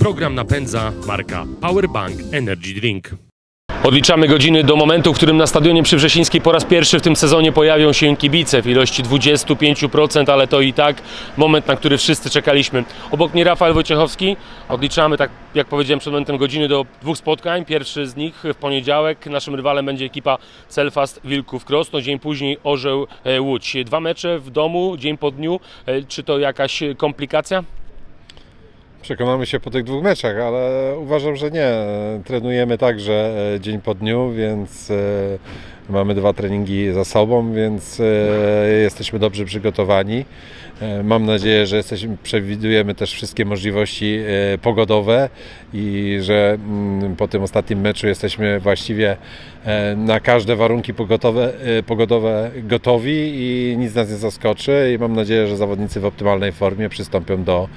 Program napędza marka Powerbank Energy Drink. Odliczamy godziny do momentu, w którym na stadionie przy Wrzesińskiej po raz pierwszy w tym sezonie pojawią się kibice w ilości 25%, ale to i tak moment, na który wszyscy czekaliśmy. Obok mnie Rafał Wojciechowski. Odliczamy, tak jak powiedziałem przed momentem, godziny do dwóch spotkań. Pierwszy z nich w poniedziałek. Naszym rywalem będzie ekipa Celfast Wilków Krosno. Dzień później Orzeł e, Łódź. Dwa mecze w domu, dzień po dniu. E, Czy to jakaś komplikacja? Przekonamy się po tych dwóch meczach, ale uważam, że nie. Trenujemy także e, dzień po dniu, więc e, mamy dwa treningi za sobą, więc e, jesteśmy dobrze przygotowani. E, Mam nadzieję, że jesteśmy, przewidujemy też wszystkie możliwości e, pogodowe i że mm, po tym ostatnim meczu jesteśmy właściwie na każde warunki pogodowe, pogodowe gotowi i nic nas nie zaskoczy i mam nadzieję, że zawodnicy w optymalnej formie przystąpią do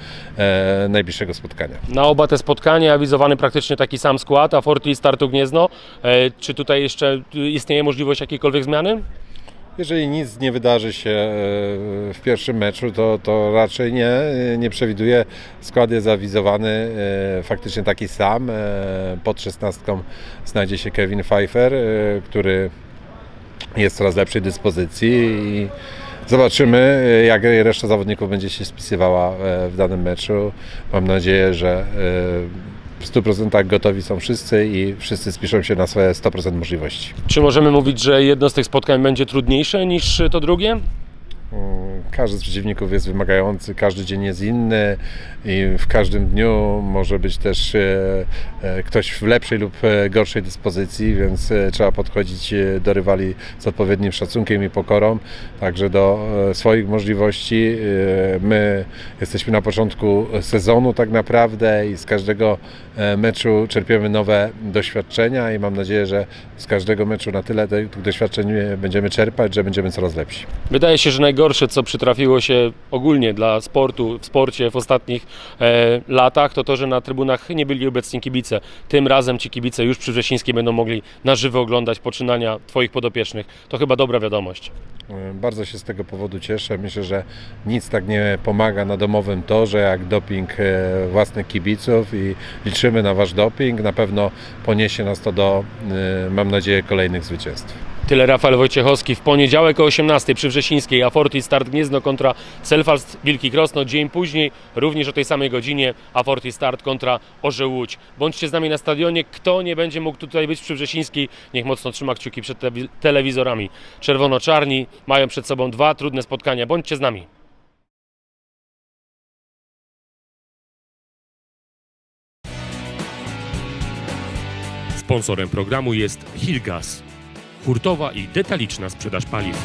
najbliższego spotkania. Na oba te spotkania awizowany praktycznie taki sam skład, a Forti Startu Gniezno. Czy tutaj jeszcze istnieje możliwość jakiejkolwiek zmiany? Jeżeli nic nie wydarzy się e, w pierwszim meczu, to, to raczej nie. Nie przewiduję. Skład jest zawizowany e, faktycznie taki sam. E, Pod szesnastką znajdzie się Kevin Pfeiffer, który jest w coraz lepszej dyspozycji i zobaczymy, jak reszta zawodników będzie się spisywała w danym meczu. Mam nadzieję, że w 100% gotowi są wszyscy i wszyscy spiszą się na swoje 100% możliwości. Czy możemy mówić, że jedno z tych spotkań będzie trudniejsze niż to drugie? Każdy z przeciwników jest wymagający, każdy dzień jest inny i w każdym dniu może być też e, e, ktoś w lepszej lub e, gorszej dyspozycji, więc trzeba podchodzić do rywali z odpowiednim szacunkiem i pokorą, także do swoich możliwości. My jesteśmy na początku sezonu tak naprawdę i z każdego meczu czerpiemy nowe doświadczenia i mam nadzieję, że z każdego meczu na tyle tych doświadczeń będziemy czerpać, że będziemy coraz lepsi. Wydaje się, że najgorsze, co przytrafiło się ogólnie dla sportu, w sporcie w ostatnich e, latach, to to, że na trybunach nie byli obecni kibice. Tym razem ci kibice już przy Wrzesińskiej będą mogli na żywo oglądać poczynania Twoich podopiecznych. To chyba dobra wiadomość. E, Bardzo się z tego powodu cieszę. Myślę, że nic tak nie pomaga na domowym torze jak doping e, własnych kibiców i liczymy na Wasz doping. Na pewno poniesie nas to do, e, mam nadzieję, kolejnych zwycięstw. Tyle Rafał Wojciechowski w poniedziałek o 18 przy Wrzesińskiej, a Forti Start Gniezno kontra Celfast Wilki Krosno. Dzień później, również o tej samej godzinie, a Forti Start kontra Orzeł Łódź. Bądźcie z nami na stadionie. Kto nie będzie mógł tutaj być przy Wrzesińskiej, niech mocno trzyma kciuki przed tewi- telewizorami. Czerwono-czarni mają przed sobą dwa trudne spotkania. Bądźcie z nami. Sponsorem programu jest Hilgas, hurtowa i detaliczna sprzedaż paliw.